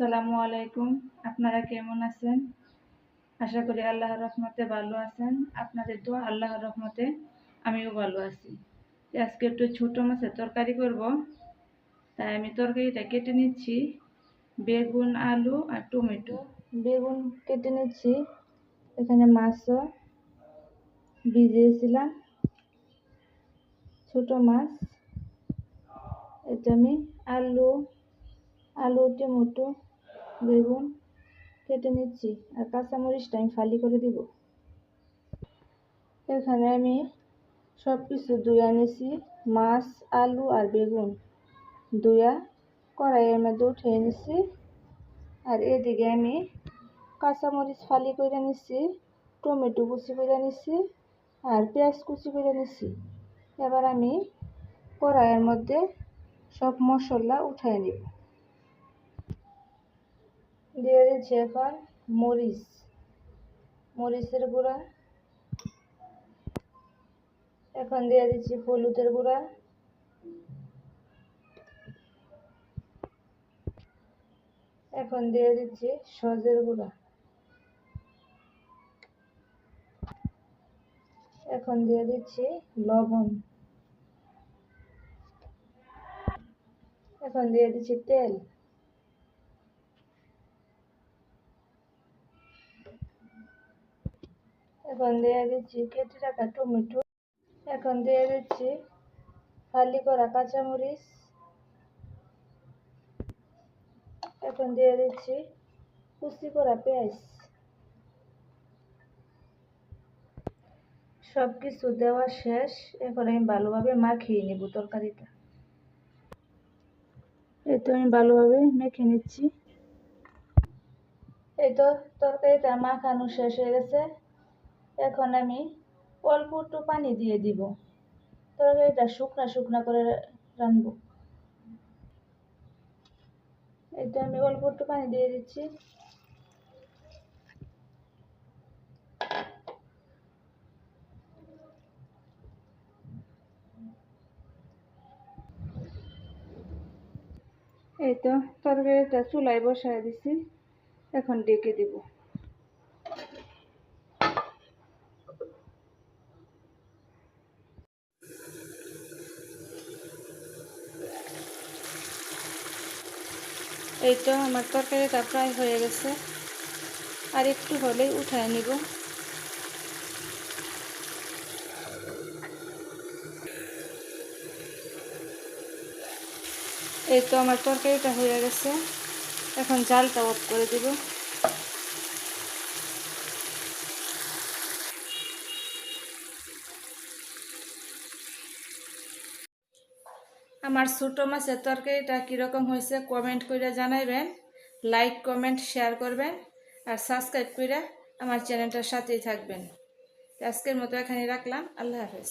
আসসালামু আলাইকুম। আপনারা কেমন আছেন? আশা করি আল্লাহর রহমতে ভালো আছেন। আপনাদের তো আল্লাহর রহমতে আমিও ভালো আছি। আজকে একটু ছোটো মাছের তরকারি করব। তাই আমি তরকারিটা কেটে নিচ্ছি। বেগুন, আলু আর টমেটো। বেগুন কেটে নিচ্ছি। এখানে মাছও ভিজিয়েছিলাম। ছোটো মাছ। এটা আমি আলু আলু, টমেটো বেগুন কেটে নিচ্ছি আর কাঁচামরিচটা আমি ফালি করে দিব। এখানে আমি সব কিছু ধুয়ে নিছি মাছ, আলু আর বেগুন। ধুয়া কড়াইয়ের মধ্যে উঠিয়ে নিছি আর এদিকে আমি কাঁচামরিচ ফালি করে নিছি, টমেটো কুচি করে নিছি আর পেঁয়াজ কুচি করে নিছি। এবার আমি কড়াইয়ের মধ্যে সব মশলা উঠাই নিব। দিয়ে দিচ্ছি এখন মরিচ। মরিচের গুঁড়া। এখন দিয়ে দিচ্ছি হলুদের গুঁড়া। এখন দিয়ে দিচ্ছি সজের গুঁড়া। এখন দিয়ে দিচ্ছি লবণ। এখন দিয়ে দিচ্ছি তেল। এখন দিয়ে দিচ্ছি কেটে রাখা টমেটো এখন দিয়ে দিচ্ছি ফালি করা কাঁচামরিচ এখন দিয়ে দিচ্ছি কুচি করা পেঁয়াজ সব কিছু দেওয়া শেষ এখন আমি ভালোভাবে মাখিয়ে নেব তরকারিটা এই তো আমি ভালোভাবে মেখে নিচ্ছি এই তো তরকারিটা মাখানো শেষ হয়ে গেছে এখন আমি অল্প একটু পানি দিয়ে দিব। তরকারিটা শুকনা শুকনা করে রানবো। তো আমি অল্প একটু পানি দিয়ে দিচ্ছি। এই তো তরকারিটা চুলায় বসায় দিছি। এখন ডেকে দিব। এই তো আমার তরকারিটা প্রায় হয়ে গেছে। আর একটু হলেই উঠায় নিব। এই তো আমার তরকারিটা হয়ে গেছে। এখন জালটা অফ করে দিব। আমার ছোটো মাছের তরকারিটা কীরকম হয়েছে কমেন্ট করে জানাইবেন লাইক কমেন্ট শেয়ার করবেন, আর সাবস্ক্রাইব করে আমার চ্যানেলটার সাথেই থাকবেন। আজকের মতো এখানে রাখলাম, আল্লাহ হাফেজ।